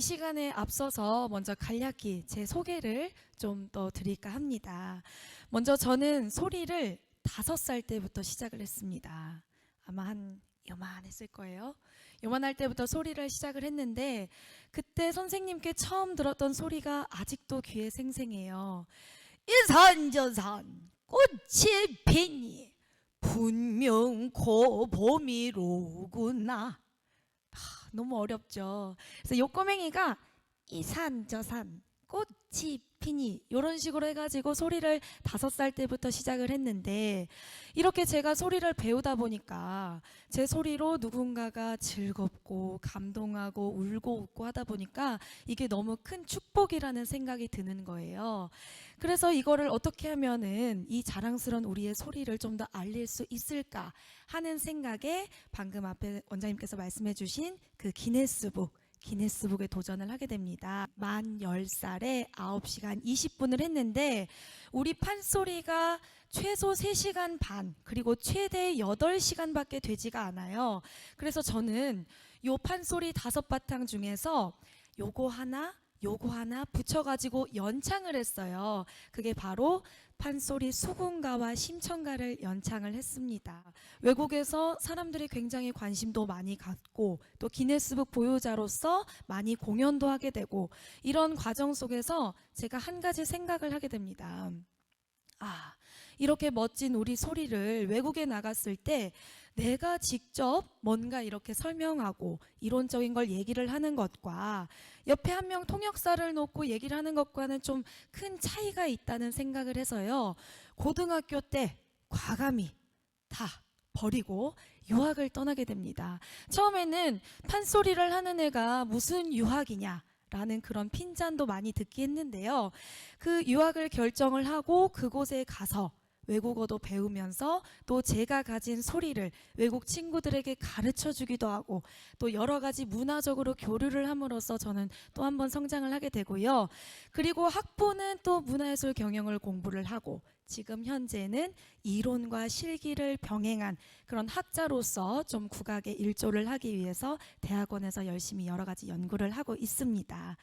시간에 앞서서 먼저 간략히 제 소개를 좀 더 드릴까 합니다. 먼저 저는 소리를 다섯 살 때부터 시작을 했습니다. 아마 한 요만했을 거예요. 요만할 때부터 소리를 시작을 했는데 그때 선생님께 처음 들었던 소리가 아직도 귀에 생생해요. 이산저산 꽃이 피니 분명 고 봄이 로구나. 아, 너무 어렵죠. 그래서 요 꼬맹이가 이 산 저산 꽃이 피니 이런 식으로 해가지고 소리를 다섯 살 때부터 시작을 했는데 이렇게 제가 소리를 배우다 보니까 제 소리로 누군가가 즐겁고 감동하고 울고 웃고 하다 보니까 이게 너무 큰 축복이라는 생각이 드는 거예요. 그래서 이거를 어떻게 하면은 이 자랑스러운 우리의 소리를 좀 더 알릴 수 있을까 하는 생각에 방금 앞에 원장님께서 말씀해 주신 그 기네스북 기네스북에 도전을 하게 됩니다. 만 10살에 9시간 20분을 했는데 우리 판소리가 최소 3시간 반 그리고 최대 8시간밖에 되지가 않아요. 그래서 저는 요 판소리 다섯 바탕 중에서 요거 하나 요거 하나 붙여가지고 연창을 했어요. 그게 바로 판소리 수군가와 심청가를 연창을 했습니다. 외국에서 사람들이 굉장히 관심도 많이 갖고 또 기네스북 보유자로서 많이 공연도 하게 되고 이런 과정 속에서 제가 한 가지 생각을 하게 됩니다. 아, 이렇게 멋진 우리 소리를 외국에 나갔을 때 내가 직접 뭔가 이렇게 설명하고 이론적인 걸 얘기를 하는 것과 옆에 한 명 통역사를 놓고 얘기를 하는 것과는 좀 큰 차이가 있다는 생각을 해서요. 고등학교 때 과감히 다 버리고 유학을 떠나게 됩니다. 처음에는 판소리를 하는 애가 무슨 유학이냐 라는 그런 핀잔도 많이 듣기 했는데요. 그 유학을 결정을 하고 그곳에 가서 외국어도 배우면서 또 제가 가진 소리를 외국 친구들에게 가르쳐 주기도 하고 또 여러 가지 문화적으로 교류를 함으로써 저는 또 한 번 성장을 하게 되고요. 그리고 학부는 또 문화예술 경영을 공부를 하고 지금 현재는 이론과 실기를 병행한 그런 학자로서 좀 국악의 일조를 하기 위해서 대학원에서 열심히 여러 가지 연구를 하고 있습니다.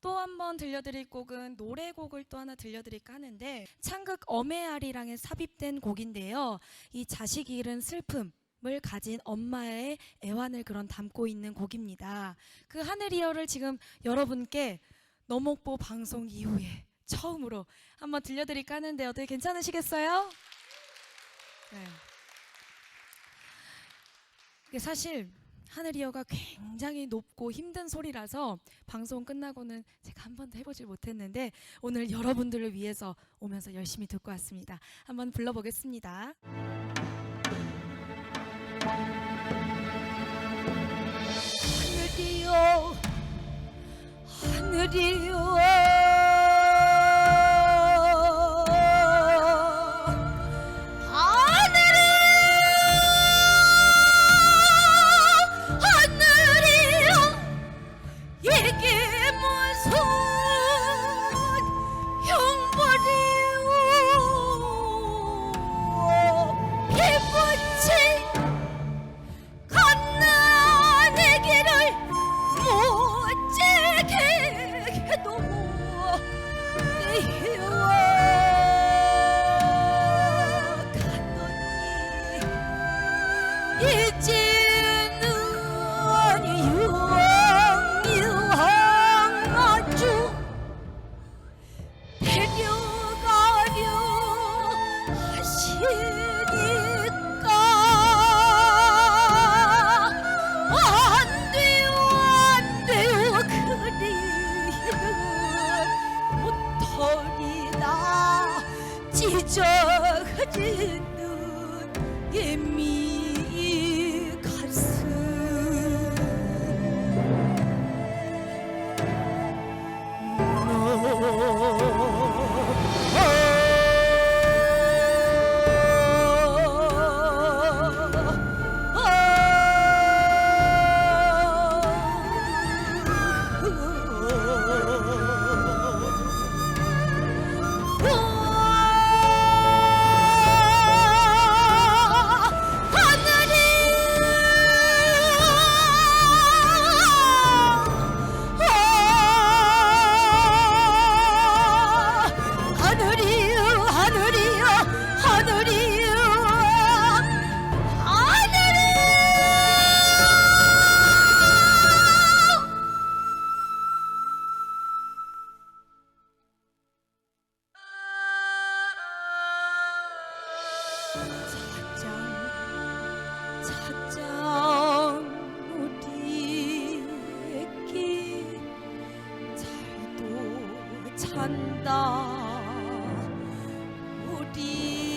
또 한 번 들려드릴 곡은 노래곡을 또 하나 들려드릴까 하는데 창극 엄해아리랑에 삽입된 곡인데요. 이 자식 잃은 슬픔 을 가진 엄마의 애환을 그런 담고 있는 곡입니다. 그 하늘이여를 지금 여러분께 너목보 방송 이후에 처음으로 한번 들려드릴까 하는데 어떻게 괜찮으시겠어요? 네. 사실 하늘이여가 굉장히 높고 힘든 소리라서 방송 끝나고는 제가 한 번도 해보질 못했는데 오늘 여러분들을 위해서 오면서 열심히 듣고 왔습니다. 한번 불러보겠습니다. 예 찬다. 우리